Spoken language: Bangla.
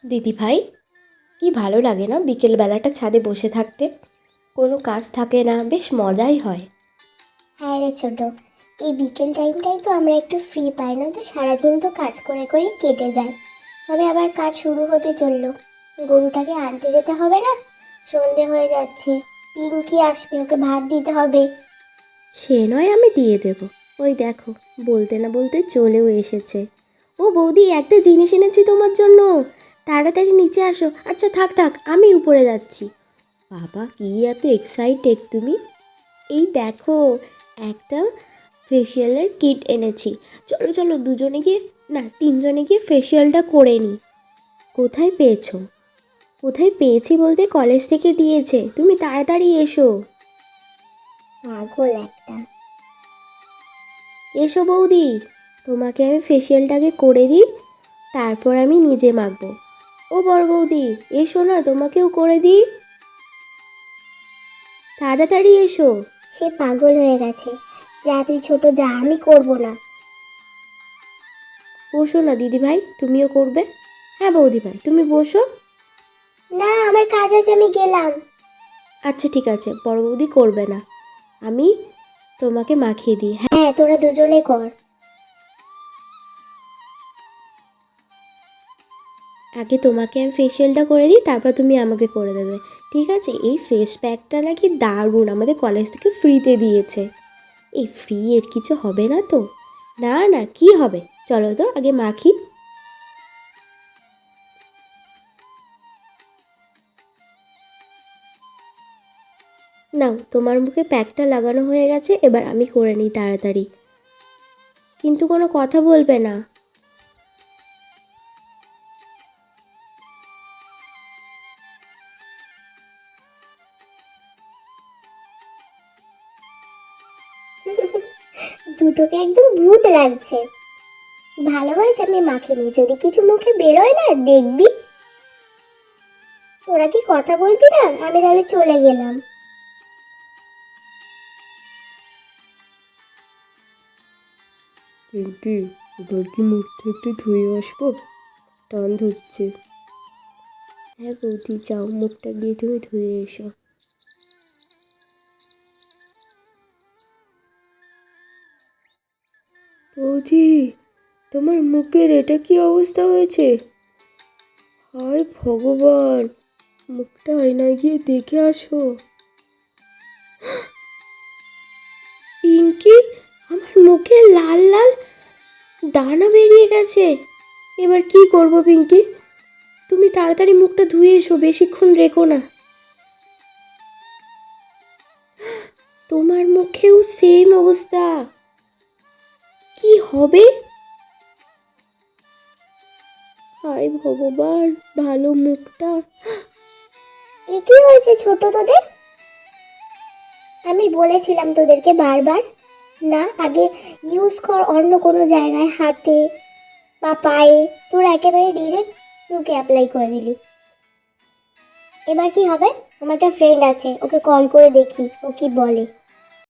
দিদি ভাই কি ভালো লাগে না বিকেলবেলাটা ছাদে বসে থাকতে? কোনো কাজ থাকে না বেশ মজাই হয়। হ্যাঁ রে ছোট এই বিকেল টাইমটাই তো আমরা একটু ফ্রি পাই না তো সারাদিন তো কাজ করে করে কেটে যায়। তবে আবার কাজ শুরু হতে চলল। গরুটাকে আনতে যেতে হবে না? সন্ধে হয়ে যাচ্ছে পিঙ্কি আসবে ওকে ভাত দিতে হবে। সে নয় আমি দিয়ে দেব। ওই দেখো বলতে না বলতে চলেও এসেছে। ও বৌদি একটা জিনিস এনেছি তোমার জন্য। তাড়াতাড়ি নিচে আসো। আচ্ছা থাক থাক আমি উপরে যাচ্ছি। বাবা কি এত এক্সাইটেড তুমি? এই দেখো একটা ফেসিয়ালের কিট এনেছি। চলো চলো দুজনে গিয়ে না তিনজনে গিয়ে ফেসিয়ালটা করে নিই কোথায় পেয়েছ? কোথায় পেয়েছি বলতে কলেজ থেকে দিয়েছে। তুমি তাড়াতাড়ি এসো। পাগল একটা। এসো বৌদি তোমাকে আমি ফেসিয়ালটাকে করে দিই তারপর আমি নিজে মাখবো। ও বড় বৌদি এসো না তোমাকেও করে দিই। তাড়াতাড়ি এসো। সে পাগল হয়ে গেছে। যা তুই ছোট যা আমি করব না। বসো না দিদি ভাই তুমিও করবে। হ্যাঁ বৌদি ভাই তুমি বসো। না আমার কাজ আছে আমি গেলাম। আচ্ছা ঠিক আছে বড় বৌদি করবে না। আমি তোমাকে মাখিয়ে দিই হ্যাঁ। হ্যাঁ তোরা দুজনে কর। আগে তোমাকে আমি ফেসিয়ালটা করে দিই, তারপর তুমি আমাকে করে দেবে। ঠিক আছে? এই ফেস প্যাকটা নাকি দারুণ, আমাদের কলেজ থেকে ফ্রিতে দিয়েছে। এই ফ্রি এর কিছু হবে না তো? না না, কি হবে? চলো তো, আগে মাখি। নাও, তোমার মুখে প্যাকটা লাগানো হয়ে গেছে, এবার আমি করে নিই তাড়াতাড়ি। কিন্তু কোনো কথা বলবে না। দুটোকে একদম ভূত লাগছে। ভালো হয়েছে আমি মাখিনি যদি কিছু মুখে বেরোয় না, দেখবি। তোরা কি কথা বলবি না? আমি তাহলে চলে গেলাম। পিঙ্কি এবার কি মুখটা একটু ধুয়ে আসব? টান ধরছে। হ্যাঁ বৌদি, যাও মুখটা গিয়ে তুমি ধুয়ে এসো। বৌদি, তোমার মুখের এটা কি অবস্থা হয়েছে? হায় ভগবান, মুখটা আয়নায় গিয়ে দেখে আসো। পিঙ্কি, আমার মুখে লাল লাল দানা বেরিয়ে গেছে। এবার কি করব পিঙ্কি? তুমি তাড়াতাড়ি মুখটা ধুয়ে এসো, বেশিক্ষণ রেখো না। তোমার মুখেও সেম অবস্থা। হবে? হায় ভগবান, ভালো মুখটা। এ কি হয়েছে ছোট তোদের? আমি বলেছিলাম তোদেরকে বারবার, না, আগে ইউজ কর অন্য কোনো জায়গায়, হাতে বা পায়ে। তোর একেবারে ডিরেক্ট মুখে অ্যাপ্লাই করে দিলি। এবার কি হবে? আমার একটা ফ্রেন্ড আছে, ওকে কল করে দেখি, ও কি বলে।